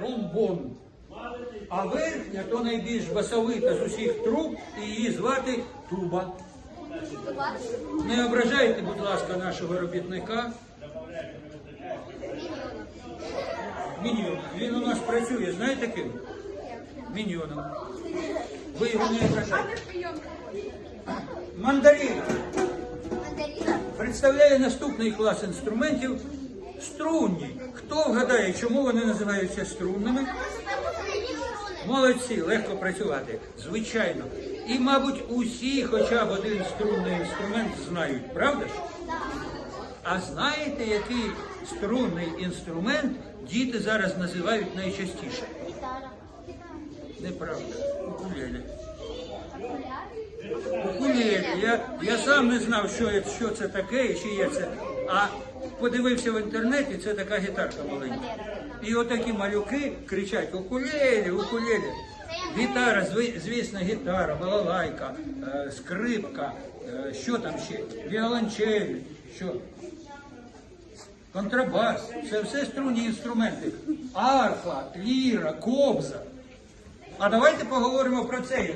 тромбон. А верхня то найбільш басовита з усіх труб, і її звати туба. Не ображайте, будь ласка, нашого робітника. Міньйон. Він у нас працює, знаєте ким? Міньйоном. Ви його не ображаєте. Мандарин представляє наступний клас інструментів струнні. Хто вгадає, чому вони називаються струнними? Молодці, легко працювати. Звичайно. І, мабуть, усі хоча б один струнний інструмент знають, правда ж? А знаєте, який струнний інструмент діти зараз називають найчастіше? Неправда. Укулеле. Укулеле. Я, я сам не знав, що, що це таке і чи є це. А подивився в інтернеті, це така гітарка маленька. І отакі малюки кричать укулеле, укулеле. Гітара, звісно, гітара, балалайка, е, скрипка, е, що там ще? Віолончель, що? Контрабас, це все струнні інструменти. Арфа, ліра, кобза. А давайте поговоримо про цей.